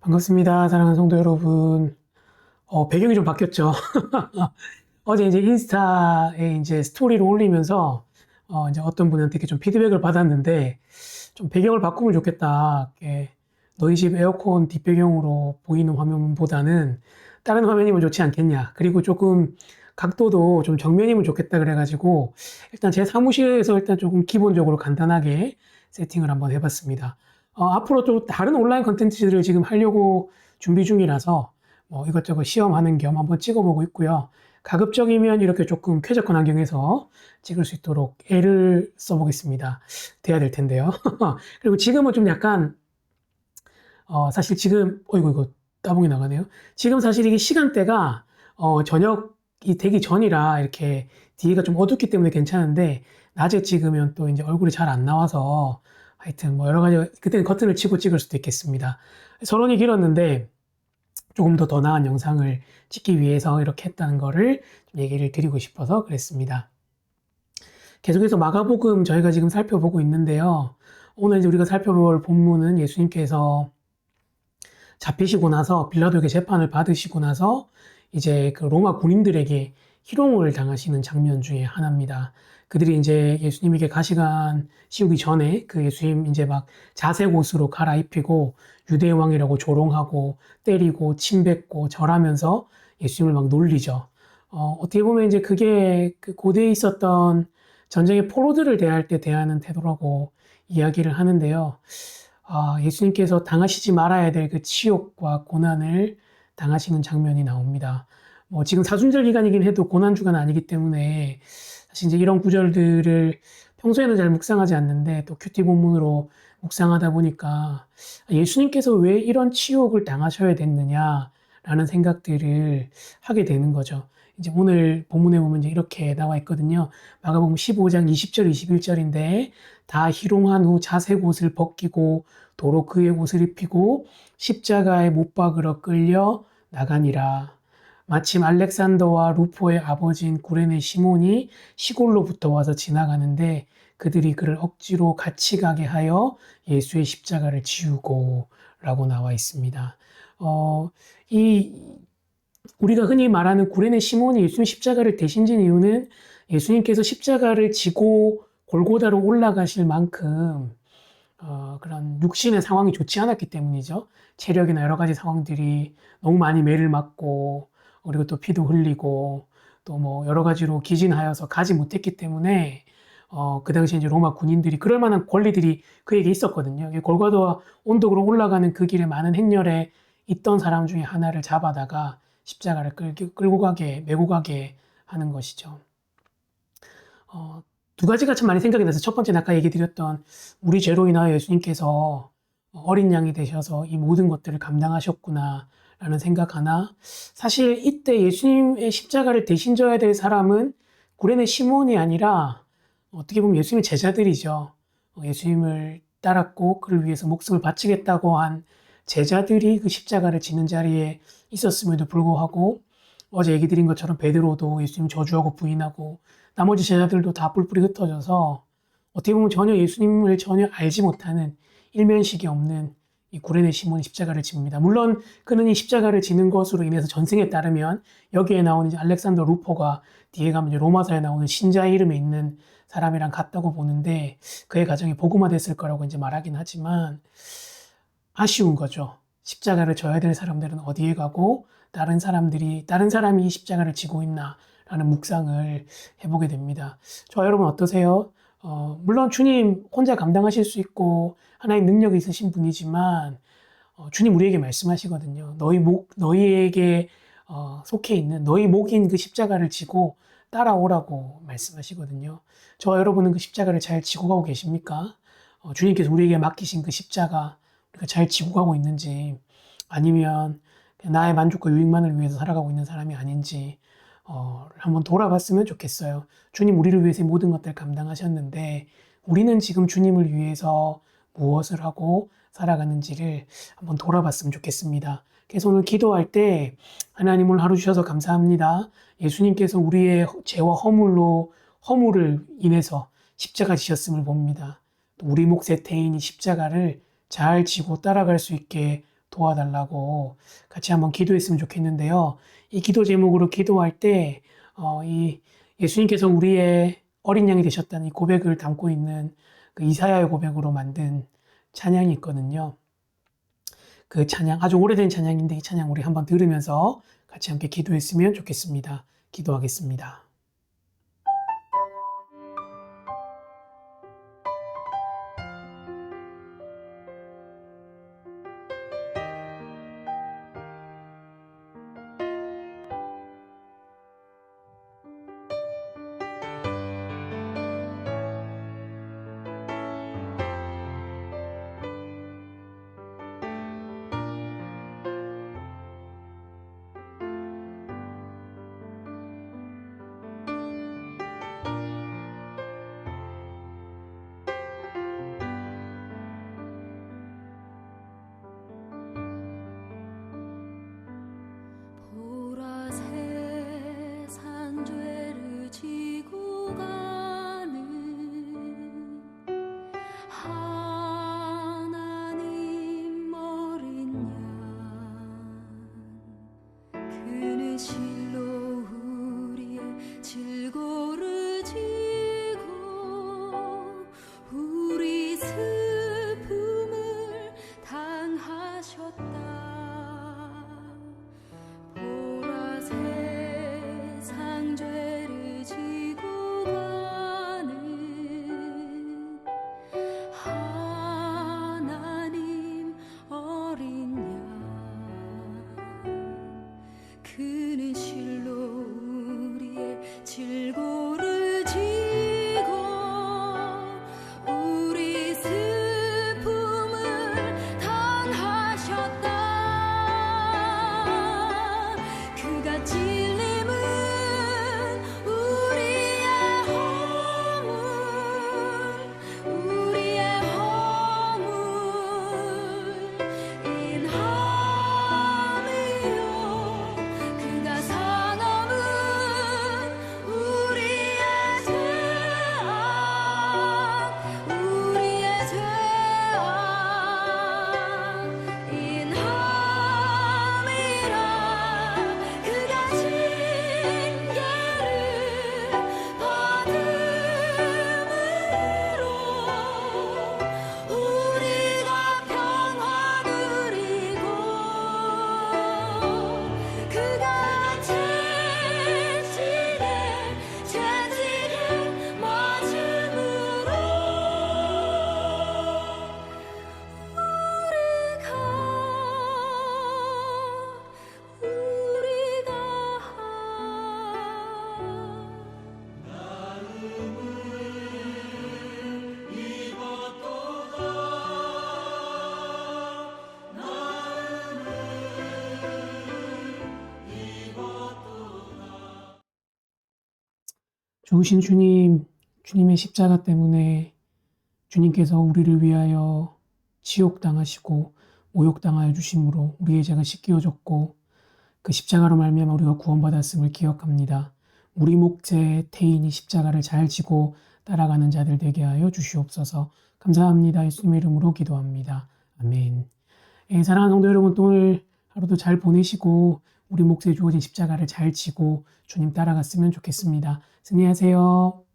반갑습니다. 사랑하는 성도 여러분. 어, 배경이 좀 바뀌었죠. 어제 이제 인스타에 이제 스토리를 올리면서 어, 이제 어떤 분한테 이렇게 좀 피드백을 받았는데 좀 배경을 바꾸면 좋겠다. 너희 집 에어컨 뒷배경으로 보이는 화면보다는 다른 화면이면 좋지 않겠냐. 그리고 조금 각도도 좀 정면이면 좋겠다 그래가지고 일단 제 사무실에서 일단 조금 기본적으로 간단하게 세팅을 한번 해봤습니다. 어, 앞으로 또 다른 온라인 컨텐츠들을 지금 하려고 준비 중이라서 뭐 이것저것 시험하는 겸 한번 찍어보고 있고요. 가급적이면 이렇게 조금 쾌적한 환경에서 찍을 수 있도록 애를 써보겠습니다. 돼야 될 텐데요. 그리고 지금은 좀 약간 어, 사실 지금 어이구 이거 따봉이 나가네요. 지금 사실 이게 시간대가 어, 저녁이 되기 전이라 이렇게 뒤가 좀 어둡기 때문에 괜찮은데 낮에 찍으면 또 이제 얼굴이 잘 안 나와서 하여튼 뭐 여러 가지 그때는 커튼을 치고 찍을 수도 있겠습니다. 서론이 길었는데 조금 더 더 나은 영상을 찍기 위해서 이렇게 했다는 거를 좀 얘기를 드리고 싶어서 그랬습니다. 계속해서 마가복음 저희가 지금 살펴보고 있는데요. 오늘 이제 우리가 살펴볼 본문은 예수님께서 잡히시고 나서 빌라도에게 재판을 받으시고 나서 이제 그 로마 군인들에게 희롱을 당하시는 장면 중에 하나입니다. 그들이 이제 예수님에게 가시관 씌우기 전에 그 예수님 이제 막 자색 옷으로 갈아입히고 유대 왕이라고 조롱하고 때리고 침뱉고 절하면서 예수님을 막 놀리죠. 어, 어떻게 보면 이제 그게 그 고대에 있었던 전쟁의 포로들을 대할 때 대하는 태도라고 이야기를 하는데요. 아, 예수님께서 당하시지 말아야 될 그 치욕과 고난을 당하시는 장면이 나옵니다. 뭐 지금 사순절 기간이긴 해도 고난 주간 아니기 때문에 사실 이제 이런 구절들을 평소에는 잘 묵상하지 않는데 또 큐티 본문으로 묵상하다 보니까 예수님께서 왜 이런 치욕을 당하셔야 됐느냐라는 생각들을 하게 되는 거죠. 이제 오늘 본문에 보면 이제 이렇게 나와 있거든요. 마가복음 15장 20절 21절인데 다 희롱한 후 자색 옷을 벗기고 도로 그의 옷을 입히고 십자가에 못 박으러 끌려 나가니라. 마침 알렉산더와 루포의 아버지인 구레네 시몬이 시골로부터 와서 지나가는데 그들이 그를 억지로 같이 가게 하여 예수의 십자가를 지우고 라고 나와 있습니다. 어, 이 우리가 흔히 말하는 구레네 시몬이 예수님 십자가를 대신 진 이유는 예수님께서 십자가를 지고 골고다로 올라가실 만큼 어, 그런 육신의 상황이 좋지 않았기 때문이죠. 체력이나 여러 가지 상황들이 너무 많이 매를 맞고 그리고 또 피도 흘리고 또 뭐 여러 가지로 기진하여서 가지 못했기 때문에 어, 그 당시에 이제 로마 군인들이 그럴 만한 권리들이 그에게 있었거든요. 골과도와 온덕으로 올라가는 그 길에 많은 행렬에 있던 사람 중에 하나를 잡아다가 십자가를 끌, 끌고 가게, 메고 가게 하는 것이죠. 어, 두 가지가 참 많이 생각이 나서 첫 번째는 아까 얘기 드렸던 우리 죄로 인하여 예수님께서 어린 양이 되셔서 이 모든 것들을 감당하셨구나 라는 생각 하나 사실 이때 예수님의 십자가를 대신 져야 될 사람은 구레네 시몬이 아니라 어떻게 보면 예수님의 제자들이죠. 어, 예수님을 따랐고 그를 위해서 목숨을 바치겠다고 한 제자들이 그 십자가를 지는 자리에 있었음에도 불구하고 어제 얘기 드린 것처럼 베드로도 예수님 저주하고 부인하고 나머지 제자들도 다 뿔뿔이 흩어져서 어떻게 보면 전혀 예수님을 전혀 알지 못하는 일면식이 없는 이 구레네 시몬이 십자가를 집니다. 물론 그는 이 십자가를 지는 것으로 인해서 전승에 따르면 여기에 나오는 알렉산더 루포가 뒤에 가면 로마서에 나오는 신자 이름에 있는 사람이랑 같다고 보는데 그의 가정이 복음화됐을 거라고 이제 말하긴 하지만 아쉬운 거죠. 십자가를 져야 될 사람들은 어디에 가고 다른 사람들이 다른 사람이 이 십자가를 지고 있나라는 묵상을 해보게 됩니다. 저 여러분 어떠세요? 어, 물론 주님 혼자 감당하실 수 있고 하나의 능력이 있으신 분이지만 어, 주님 우리에게 말씀하시거든요. 너희 목 너희에게 어, 속해 있는 너희 목인 그 십자가를 지고 따라오라고 말씀하시거든요. 저 여러분은 그 십자가를 잘 지고 가고 계십니까? 어, 주님께서 우리에게 맡기신 그 십자가 우리가 잘 지고 가고 있는지 아니면 나의 만족과 유익만을 위해서 살아가고 있는 사람이 아닌지 어, 한번 돌아봤으면 좋겠어요. 주님 우리를 위해서 모든 것들 감당하셨는데 우리는 지금 주님을 위해서 무엇을 하고 살아가는지를 한번 돌아봤으면 좋겠습니다. 그래서 오늘 기도할 때 하나님을 하루 주셔서 감사합니다. 예수님께서 우리의 죄와 허물로 허물을 인해서 십자가 지셨음을 봅니다. 또 우리 목 세태인 이 십자가를 잘 지고 따라갈 수 있게 도와달라고 같이 한번 기도했으면 좋겠는데요. 이 기도 제목으로 기도할 때, 어, 이 예수님께서 우리의 어린 양이 되셨다는 이 고백을 담고 있는 그 이사야의 고백으로 만든 찬양이 있거든요. 그 찬양, 아주 오래된 찬양인데 이 찬양 우리 한번 들으면서 같이 함께 기도했으면 좋겠습니다. 기도하겠습니다. 좋으신 주님, 주님의 십자가 때문에 주님께서 우리를 위하여 지옥 당하시고 모욕 당하여 주심으로 우리의 죄가 씻겨졌고 그 십자가로 말미암아 우리가 구원받았음을 기억합니다. 우리 목재 태인이 십자가를 잘 지고 따라가는 자들 되게 하여 주시옵소서. 감사합니다. 예수님의 이름으로 기도합니다. 아멘. 예, 사랑하는 성도 여러분, 또 오늘 하루도 잘 보내시고 우리 몫에 주어진 십자가를 잘 지고 주님 따라갔으면 좋겠습니다. 승리하세요.